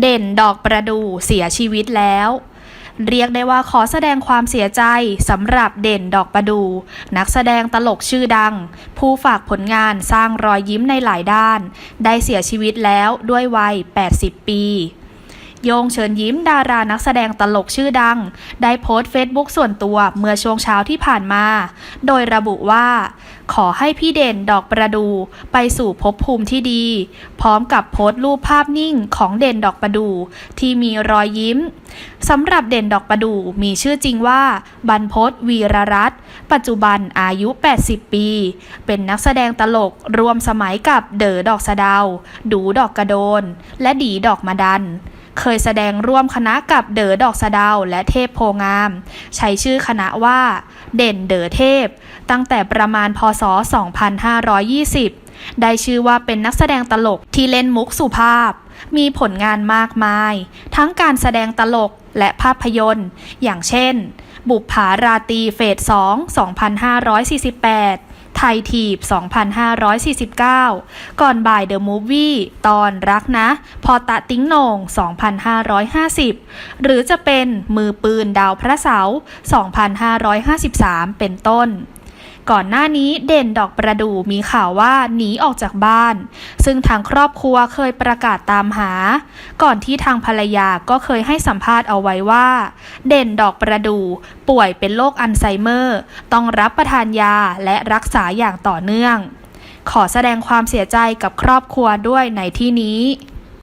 เด่นดอกประดู่เสียชีวิตแล้ว เรียกได้ว่าขอแสดงความเสียใจสำหรับเด่นดอกประดูนักแสดงตลกชื่อดัง ผู้ฝากผลงานสร้างรอยยิ้มในหลายด้าน ได้เสียชีวิตแล้วด้วยวัย 80 ปีโยงเชิญยิ้มดารานักแสดงตลกชื่อดัง ได้โพสต์เฟซบุ๊กส่วนตัวเมื่อช่วงเช้าที่ผ่านมา โดยระบุว่า ขอให้พี่เด่นดอกประดูไปสู่ภพภูมิที่ดี พร้อมกับโพสต์รูปภาพนิ่งของเด่นดอกประดูที่มีรอยยิ้มสำหรับเด่นดอกประดูมีชื่อจริงว่า บรรพศวีรรัตน์ปัจจุบันอายุ 80 ปี เป็นนักแสดงตลกรวมสมัยกับเด๋อดอกสะดาว ดูดอกกระโดน และดีดอกมะดัน เคยแสดงร่วมคณะกับเด๋อดอกสะดาวและเทพโพงาม ใช้ชื่อคณะว่า เด่นเด๋อเทพ ตั้งแต่ประมาณพศ 2520 ได้ชื่อว่าเป็นนักแสดงตลกที่เล่นมุกสุภาพ มีผลงานมากมาย ทั้งการแสดงตลกและภาพยนตร์ อย่างเช่น บุปผาราตีเฟส2 2548 ไทยทีบ 2549 ก่อนบ่ายเดอะมูฟวี่ตอนรักนะ พอตะติ้งโหนง2550 หรือจะเป็นมือปืนดาวพระเสาร์2553 เป็นต้น ก่อนหน้านี้เด่นดอกประดู่มีข่าวว่าหนีออกจากบ้าน ซึ่งทางครอบครัวเคยประกาศตามหา ก่อนที่ทางภรรยาก็เคยให้สัมภาษณ์เอาไว้ว่า เด่นดอกประดู่ป่วยเป็นโรคอัลไซเมอร์ ต้องรับประทานยาและรักษาอย่างต่อเนื่อง ขอแสดงความเสียใจกับครอบครัวด้วยในที่นี้